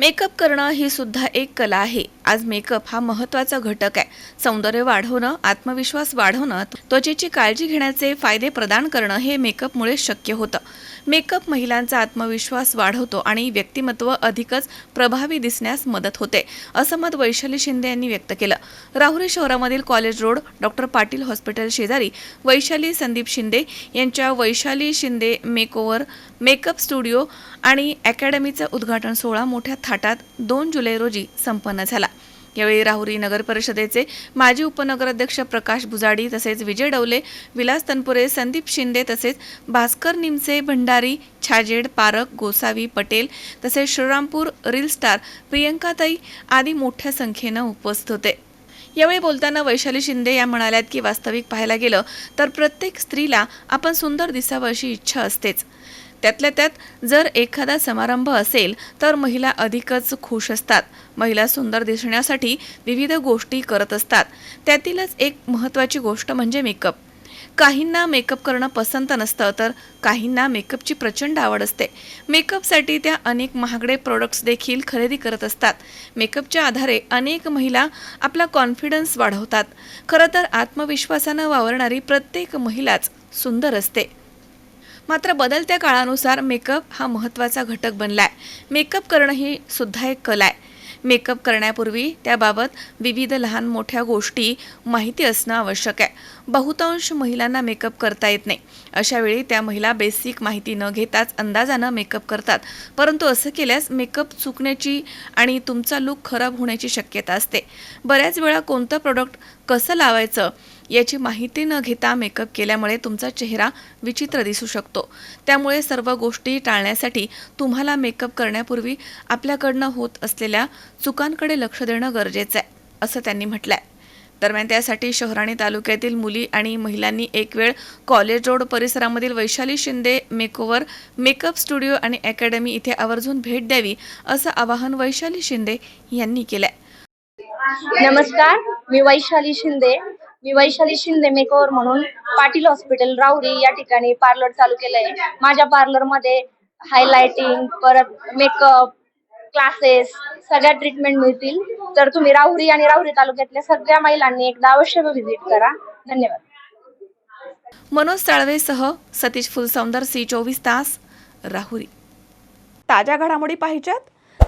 Makeup करणं ही सुद्धा एक कला आहे. आज मेकअप हा महत्त्वाचा घटक आहे. सौंदर्य वाढवणं आत्मविश्वास वाढवणं त्वचेची काळजी घेण्याचे फायदे प्रदान करणं हे मेकअपमुळे शक्य होतं. मेकअप महिलांचा आत्मविश्वास वाढवतो आणि व्यक्तिमत्व अधिकच प्रभावी दिसण्यास मदत होते असं मत वैशाली शिंदे यांनी व्यक्त केलं. राहुरी शहरामधील college road doctor Patil hospital शेजारी वैशाली संदीप शिंदे यांच्या Vaishali Shinde makeover makeup studio आणि अकॅडमीचा उद्घाटन सोहळा मोठ्या थाटात दोन जुलै रोजी संपन्न झाला. यावेळी राहुरी नगर परिषदेचे माजी उपनगराध्यक्ष प्रकाश बुजाडी तसेच विजय डवले विलास तनपुरे संदीप शिंदे तसेच भास्कर निमसे भंडारी छाजेड पारक गोसावी पटेल तसेच श्रीरामपूर रील स्टार प्रियंकाताई आदी मोठ्या संख्येनं उपस्थित होते. यावेळी बोलताना वैशाली शिंदे या म्हणाल्यात की वास्तविक पाहायला गेलं तर प्रत्येक स्त्रीला आपण सुंदर दिसावं अशी इच्छा असतेच. त्यातल्या त्यात जर एखादा समारंभ असेल तर महिला अधिकच खुश असतात. महिला सुंदर दिसण्यासाठी विविध गोष्टी करत असतात. त्यातीलच एक महत्त्वाची गोष्ट म्हणजे मेकअप. काहींना मेकअप करणं पसंत नसतं तर काहींना मेकअपची प्रचंड आवड असते. मेकअपसाठी त्या अनेक महागडे प्रोडक्ट्स देखील खरेदी करत असतात. मेकअपच्या आधारे अनेक महिला आपला कॉन्फिडन्स वाढवतात. खरं तर आत्मविश्वासानं वावरणारी प्रत्येक महिलाच सुंदर असते. मात्र बदलत्या काळानुसार मेकअप हा महत्त्वाचा घटक बनला आहे मेकअप करणं ही सुद्धा एक कला आहे. मेकअप करण्यापूर्वी त्याबाबत विविध लहान मोठ्या गोष्टी माहिती असणं आवश्यक आहे. बहुतांश महिलांना मेकअप करता येत नाही. अशावेळी त्या महिला बेसिक माहिती न घेताच अंदाजानं मेकअप करतात. परंतु असं केल्यास मेकअप चुकण्याची आणि तुमचा लुक खराब होण्याची शक्यता असते. बऱ्याच वेळा कोणतं प्रोडक्ट कसं लावायचं याची माहिती न घेता मेकअप केल्यामुळे तुमचा चेहरा विचित्र दिसू शकतो. त्यामुळे सर्व गोष्टी टाळण्यासाठी तुम्हाला मेकअप करण्यापूर्वी आपल्याकडनं होत असलेल्या चुकांकडे लक्ष देणं गरजेचं आहे असं त्यांनी म्हटलंय. दरम्यान त्यासाठी शहर आणि तालुक्यातील मुली आणि महिलांनी एक वेळ college road परिसरामधील Vaishali Shinde makeover makeup studio आणि अकॅडमी इथे आवर्जून भेट द्यावी असं आवाहन वैशाली शिंदे यांनी केलंय. नमस्कार मी वैशाली शिंदे. मी वैशाली शिंदे मेकओव्हर म्हणून पाटील हॉस्पिटल राऊरी या ठिकाणी पार्लर चालू केलं आहे माझ्या पार्लरमध्ये हायलायटिंग परत मेकअप क्लासेस सगळ्या ट्रीटमेंट मिळतील. तर तुम्ही राहुरी आणि राहुरी तालुक्यातल्या सगळ्या महिलांनी एकदा अवश्य व्हिजिट करा. धन्यवाद. मनोज साळवेसह सतीश फुलसौंदर सी चोवीस तास राहुरी. ताज्या घडामोडी पाहिजेत?